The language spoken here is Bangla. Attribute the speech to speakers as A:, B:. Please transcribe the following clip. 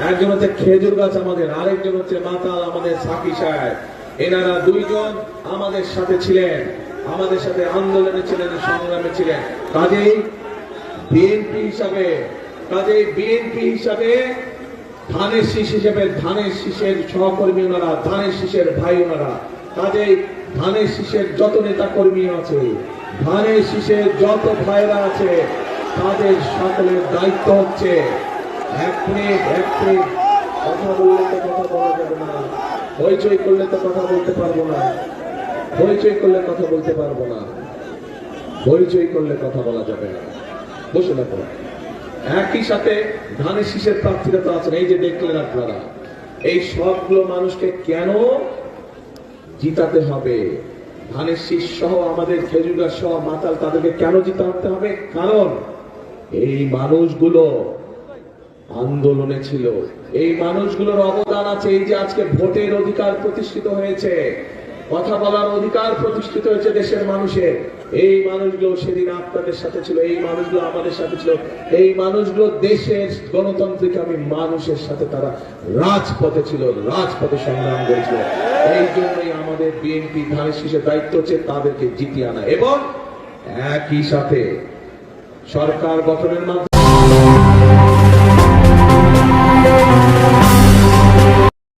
A: একজন হচ্ছে খেজুর গাছ আমাদের, আরেকজন হচ্ছে মাতাল আমাদের সাকি সাহেব। এনারা দুইজন আমাদের সাথে ছিলেন, আমাদের সাথে আন্দোলনে ছিলেন, সংগ্রামে ছিলেন। কাজেই বিএনপি হিসাবে, কাজেই বিএনপি হিসাবে ধানের শীষ হিসেবে ধানের শীষের সহকর্মী ওনারা, ধানের শীষের ভাই ওনারা। কাজেই ধানের শীষের যত নেতা কর্মী আছে, ধানের শীষের যত ভাইরা আছে, তাদের সকলের দায়িত্ব হচ্ছে এক কথা বললে তো কথা বলা যাবে না। হইচই করলে তো কথা বলতে পারব না। হইচই করলে কথা বলতে পারব না। হইচই করলে কথা বলা যাবে না। বসে দেখো একই সাথে ধানের শীষের প্রার্থীরা তো আছেন। এই যে দেখলেন আপনারা, এই সবগুলো মানুষকে কেন জিতাতে হবে? ধানের শীষ সহ আমাদের খেজুর গাছ সহ মাতাল তাদেরকে কেন জিতাতে হবে? কারণ এই মানুষগুলো আন্দোলনে ছিল। এই মানুষগুলোর অবদান আছে, এই যে আজকে ভোটের অধিকার প্রতিষ্ঠিত হয়েছে, কথা বলার অধিকার প্রতিষ্ঠিত হয়েছে দেশের মানুষের। এই মানুষগুলো সেদিন আপনাদের সাথে ছিল, এই মানুষগুলো আমাদের সাথে ছিল, এই মানুষগুলো দেশের গণতান্ত্রিক আমি মানুষের সাথে তারা রাজপথে ছিল, রাজপথে সংগ্রাম করেছিল। এই জন্যই আমাদের বিএনপি ধানের শীষের দায়িত্ব হচ্ছে তাদেরকে জিতিয়ে আনা এবং একই সাথে সরকার গঠনের মাধ্যমে